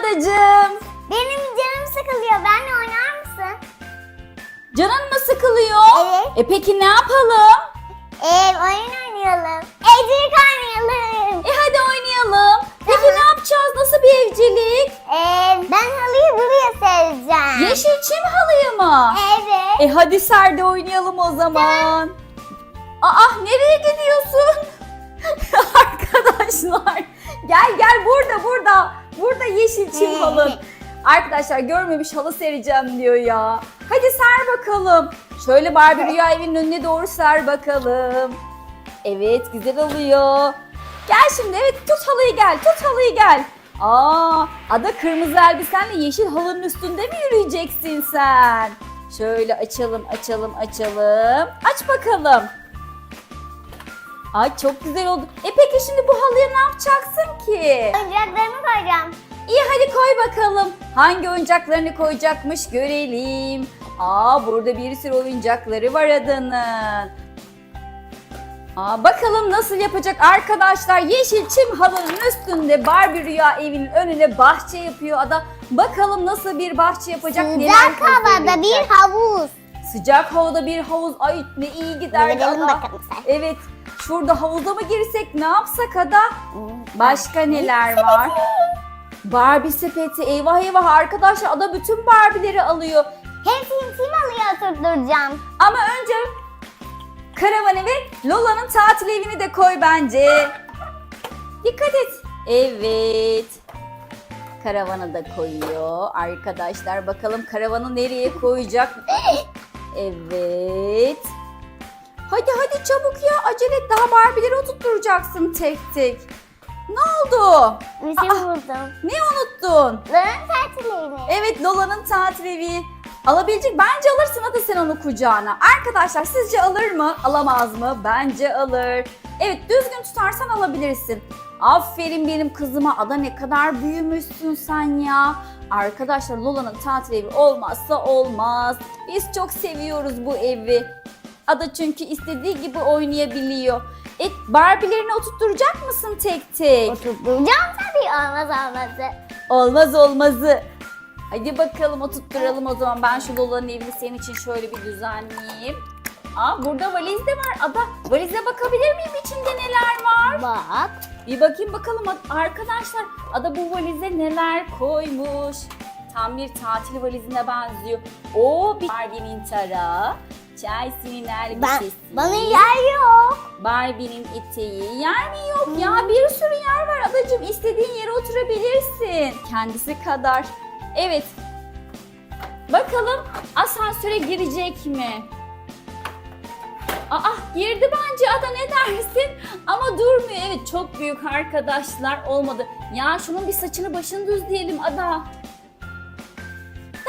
adacığım. Benim canım sıkılıyor. Benle oynar mısın? Canın mı sıkılıyor? Evet. E peki ne yapalım? Ee, oyun oynayalım. Evcilik oynayalım. E hadi oynayalım. Peki Tamam. ne yapacağız? Nasıl bir evcilik? Ee, ben halıyı buraya sereceğim. Yeşil çim halıyı mı? Evet. E hadi serde oynayalım o zaman. Aa nereye gidiyorsun? Arkadaşlar gel gel burada burada. Burada yeşil çim halın. Arkadaşlar görmemiş halı sereceğim diyor ya. Hadi ser bakalım. Şöyle Barbie Rüya evinin önüne doğru ser bakalım. Evet güzel oluyor. Gel şimdi evet tut halıyı gel tut halıyı gel. Aa ada kırmızı elbisenle yeşil halının üstünde mi yürüyeceksin sen? Şöyle açalım açalım açalım. Aç bakalım. Ay çok güzel oldu. E peki şimdi bu halıya ne yapacaksın ki? Oyuncaklarımı koyacağım. İyi hadi koy bakalım. Hangi oyuncaklarını koyacakmış görelim. Aa burada bir sürü oyuncakları var adanın. Aa, bakalım nasıl yapacak arkadaşlar. Yeşil çim halının üstünde Barbie Rüya evinin önüne bahçe yapıyor ada. Bakalım nasıl bir bahçe yapacak. Sıcak havada bir havuz. Sıcak havada bir havuz. Ay ne iyi gider ada. bakalım sen. Evet. Şurada havuza mı girsek ne yapsak ada? Başka neler var? Barbie sepeti. Eyvah eyvah arkadaşlar ada bütün Barbie'leri alıyor. Hepsini tim halıya oturtturacağım. Ama önce karavanı ve Lola'nın tatil evini de koy bence. Dikkat et. Evet. Karavanı da koyuyor. Arkadaşlar bakalım karavanı nereye koyacak? Evet. Hadi hadi çabuk ya acele et daha Barbie'leri oturtturacaksın tek tek. Ne oldu? Bir şey Aa. buldum. Ne unuttun? Ların tatilini. Evet Lola'nın tatil evi. Alabilecek bence alırsın hadi sen onu kucağına. Arkadaşlar sizce alır mı? Alamaz mı? Bence alır. Evet düzgün tutarsan alabilirsin. Aferin benim kızıma. Ada ne kadar büyümüşsün sen ya. Arkadaşlar Lola'nın tatil evi olmazsa olmaz. Biz çok seviyoruz bu evi. Ada çünkü istediği gibi oynayabiliyor. E Barbie'lerini oturtturacak mısın tek tek? Oturtturacağım tabii olmaz olmazı. Olmaz olmazı. Hadi bakalım oturtturalım o zaman. Ben şu Lola'nın evini senin için şöyle bir düzenleyeyim. Aa burada valiz de var. Ada valize bakabilir miyim içinde neler var? Bak. Bir bakayım bakalım arkadaşlar. Ada bu valize neler koymuş. Tam bir tatil valizine benziyor. O bir Barbie'nin tarağı. Chelsea'nin Ben, elbisesi. bana yer yok. Barbie'nin eteği. Yer mi yok ya? Bir sürü yer var adacığım. İstediğin yere oturabilirsin. Kendisi kadar. Evet. Bakalım asansöre girecek mi? Aa girdi bence Ada ne dersin? Ama durmuyor. Evet çok büyük arkadaşlar olmadı. Ya şunun bir saçını başını düzleyelim Ada.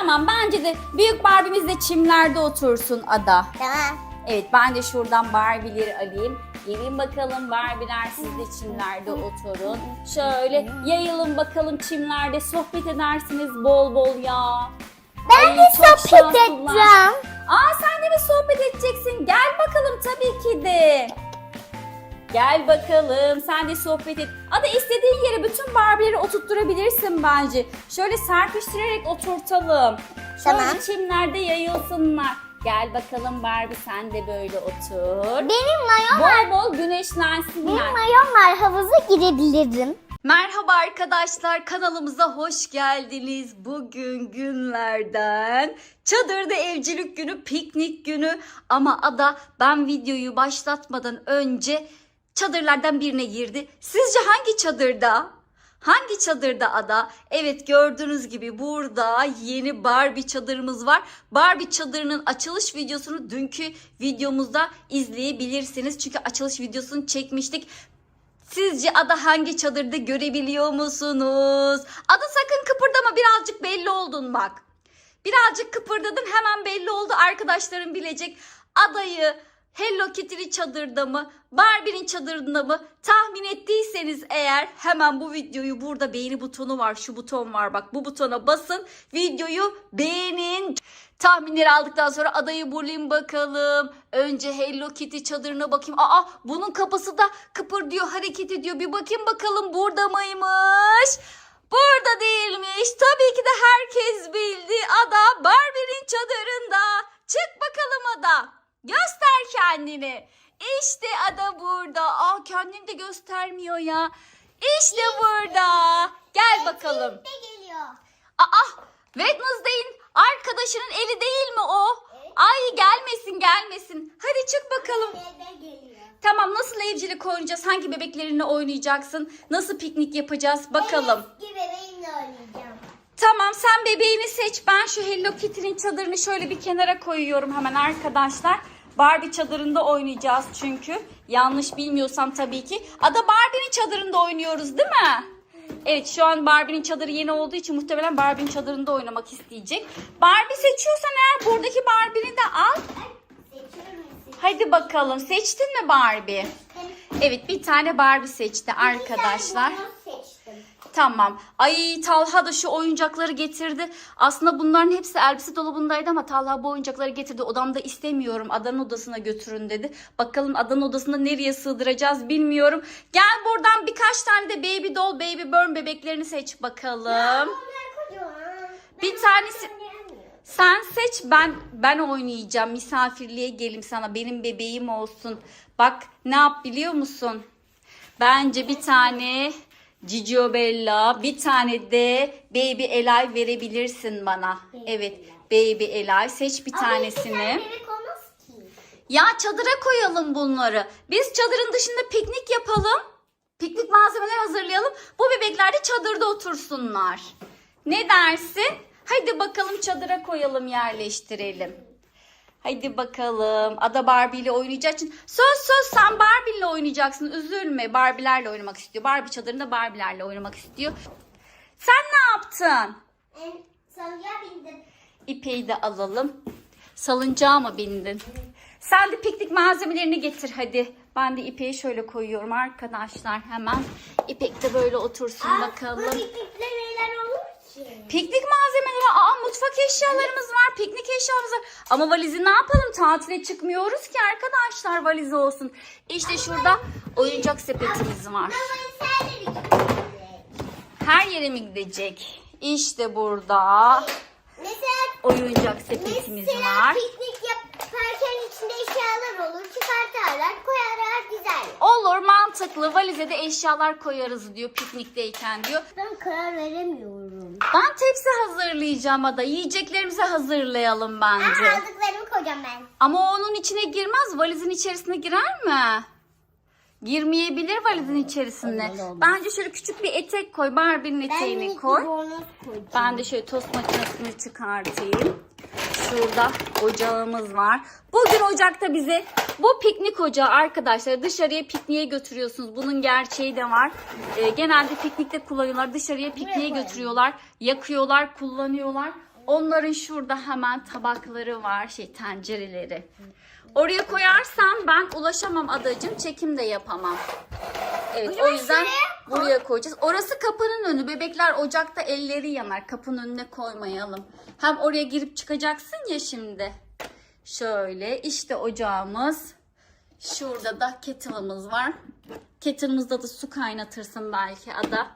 Tamam bence de büyük Barbie'miz de çimlerde otursun Ada. Tamam. Evet ben de şuradan Barbie'leri alayım. Gelin bakalım Barbie'ler siz de çimlerde oturun. Şöyle yayılın bakalım çimlerde sohbet edersiniz bol bol ya. Ben Ay, de çok sohbet şanslılar. edeceğim. Aa sen de mi sohbet edeceksin? Gel bakalım tabii ki de. Gel bakalım sen de sohbet et. Ada istediğin yere bütün Barbie'leri oturtturabilirsin bence. Şöyle serpiştirerek oturtalım. Şöyle Tamam. çimlerde yayılsınlar. Gel bakalım Barbie sen de böyle otur. Benim mayom var. Bol bol güneşlensinler. Benim mayom var. Havuza girebilirim. Merhaba arkadaşlar kanalımıza hoş geldiniz. Bugün günlerden çadırda evcilik günü, piknik günü ama Ada ben videoyu başlatmadan önce çadırlardan birine girdi. Sizce hangi çadırda? Hangi çadırda ada? Evet gördüğünüz gibi burada yeni Barbie çadırımız var. Barbie çadırının açılış videosunu dünkü videomuzda izleyebilirsiniz. Çünkü açılış videosunu çekmiştik. Sizce ada hangi çadırda görebiliyor musunuz? Ada sakın kıpırdama birazcık belli oldun bak. Birazcık kıpırdadın hemen belli oldu arkadaşların bilecek. Adayı Hello Kitty'li çadırda mı Barbie'nin çadırında mı tahmin ettiyseniz eğer hemen bu videoyu burada beğeni butonu var şu buton var bak bu butona basın videoyu beğenin. Tahminleri aldıktan sonra adayı bulayım bakalım. Önce Hello Kitty çadırına bakayım. Aa bunun kapısı da kıpırdıyor hareket ediyor. Bir bakayım bakalım burada mıymış? Burada değilmiş. Tabii ki de herkes bildi. Ada Barbie'nin çadırında. Çık bakalım Ada. Göster kendini. İşte Ada burada. Aa kendini de göstermiyor ya. İşte burada. Gel bakalım. Aa Wednesday'in arkadaşının eli değil mi o? Ay gelmesin gelmesin. Hadi çık bakalım. Tamam nasıl evcilik oynayacağız? Hangi bebeklerinle oynayacaksın? Nasıl piknik yapacağız? Bakalım. Eski bebeğimle oynayacağım. Tamam sen bebeğini seç. Ben şu Hello Kitty'nin çadırını şöyle bir kenara koyuyorum hemen arkadaşlar. Barbie çadırında oynayacağız çünkü. Yanlış bilmiyorsam tabii ki. Ada Barbie'nin çadırında oynuyoruz değil mi? Evet şu an Barbie'nin çadırı yeni olduğu için muhtemelen Barbie'nin çadırında oynamak isteyecek. Barbie seçiyorsan eğer buradaki Barbie'ni de al. Hadi bakalım seçtin mi Barbie? Evet bir tane Barbie seçti arkadaşlar. Tamam. Ay Talha da şu oyuncakları getirdi. Aslında bunların hepsi elbise dolabındaydı ama Talha bu oyuncakları getirdi. Odamda istemiyorum. Adanın odasına götürün dedi. Bakalım adanın odasında nereye sığdıracağız bilmiyorum. Gel buradan birkaç tane de baby doll, baby burn bebeklerini seç bakalım. Bir tanesi-. Sen seç ben ben oynayacağım. Misafirliğe gelim sana. Benim bebeğim olsun. Bak ne yap biliyor musun? Bence bir tane Cicio Bella, bir tane de Baby Elay verebilirsin bana. Evet, Baby Elay seç bir Ama tanesini. tane. Ya çadıra koyalım bunları. Biz çadırın dışında piknik yapalım. Piknik malzemeleri hazırlayalım. Bu bebekler de çadırda otursunlar. Ne dersin? Hadi bakalım çadıra koyalım yerleştirelim. Hadi bakalım. Ada Barbie ile oynayacağı için. Söz söz sen Barbie ile oynayacaksın. Üzülme. Barbie'lerle oynamak istiyor. Barbie çadırında Barbie'lerle oynamak istiyor. Sen ne yaptın? En salya bindim. İpeyi de alalım. Salıncağa mı bindin? Sen de piknik malzemelerini getir hadi. Ben de ipeyi şöyle koyuyorum arkadaşlar hemen. İpek de böyle otursun Bu bakalım. ki? Piknik malzemeleri, aa mutfak eşyalarımız var, piknik eşyamız var. Ama valizi ne yapalım? Tatile çıkmıyoruz ki arkadaşlar valizi olsun. İşte şurada oyuncak sepetimiz var. Her yere mi gidecek? İşte burada Mesela oyuncak sepetimiz Mesela var. piknik yaparken içinde eşyalar olur. Çıkartarlar, koyarlar. Olur mantıklı valize de eşyalar koyarız diyor piknikteyken diyor. Ben karar veremiyorum. Ben tepsi hazırlayacağım ada yiyeceklerimizi hazırlayalım Ben bence. aldıklarımı koyacağım ben. Ama o onun içine girmez valizin içerisine girer mi? Girmeyebilir valizin içerisine. Olmaz, olmaz. Bence şöyle küçük bir etek koy Barbie'nin Ben eteğini minik koy. bir bornoz koyacağım. Ben de şöyle tost makinesini çıkartayım. Şurada ocağımız var. Bugün ocakta bize bu piknik ocağı arkadaşlar dışarıya pikniğe götürüyorsunuz. Bunun gerçeği de var. Ee, genelde piknikte kullanıyorlar. Dışarıya pikniğe götürüyorlar. Yakıyorlar, kullanıyorlar. Onların şurada hemen tabakları var, şey tencereleri. Oraya koyarsam ben ulaşamam adacım, çekim de yapamam. Evet, o yüzden buraya koyacağız. Orası kapının önü. Bebekler ocakta elleri yanar. Kapının önüne koymayalım. Hem oraya girip çıkacaksın ya şimdi. Şöyle işte ocağımız. Şurada da kettle'ımız var. Kettle'ımızda da su kaynatırsın belki ada.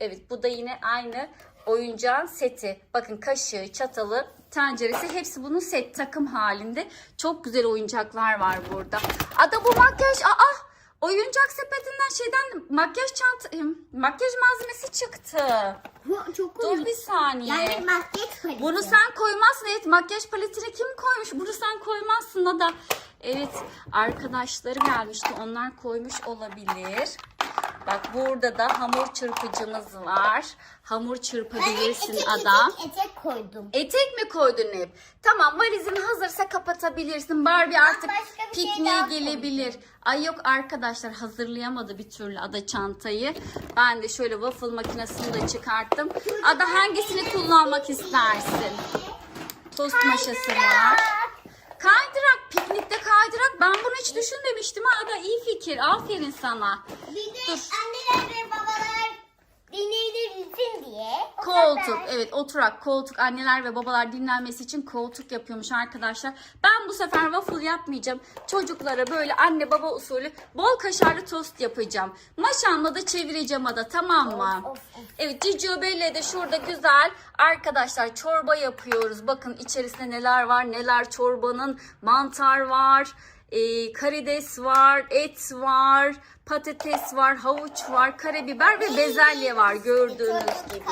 Evet bu da yine aynı oyuncağın seti. Bakın kaşığı, çatalı, tenceresi hepsi bunun set takım halinde. Çok güzel oyuncaklar var burada. Ada bu makyaj aa oyuncak sepetinden şeyden makyaj çanta makyaj malzemesi çıktı. Çok Dur bir saniye. Yani makyaj koyacağım. Bunu sen koymazsın. Evet makyaj paletini kim koymuş? Bunu sen koymazsın da. Evet arkadaşları gelmişti. Onlar koymuş olabilir. Bak burada da hamur çırpıcımız var. Hamur çırpabilirsin etek, adam. Etek, etek koydum. Etek mi koydun hep? Tamam valizin hazırsa kapatabilirsin. Barbie artık şey pikniğe gelebilir. Ay yok arkadaşlar hazırlayamadı bir türlü Ada çantayı. Ben de şöyle waffle makinesini de çıkarttım. Ada hangisini kullanmak istersin? Tost maşası var. Kaydırak, piknikte hiç düşünmemiştim. ha. Ada iyi fikir. Aferin sana. Bir de anneler ve babalar dinleyebilsin diye. o. Koltuk evet oturak koltuk anneler ve babalar dinlenmesi için koltuk yapıyormuş arkadaşlar. Ben bu sefer waffle yapmayacağım. Çocuklara böyle anne baba usulü bol kaşarlı tost yapacağım. Maşamla da çevireceğim ada tamam mı? Of, of. Evet Cicio Belle de şurada güzel arkadaşlar çorba yapıyoruz. Bakın içerisinde neler var neler çorbanın mantar var. E, karides var, et var, patates var, havuç var, karabiber ve bezelye var gördüğünüz gibi.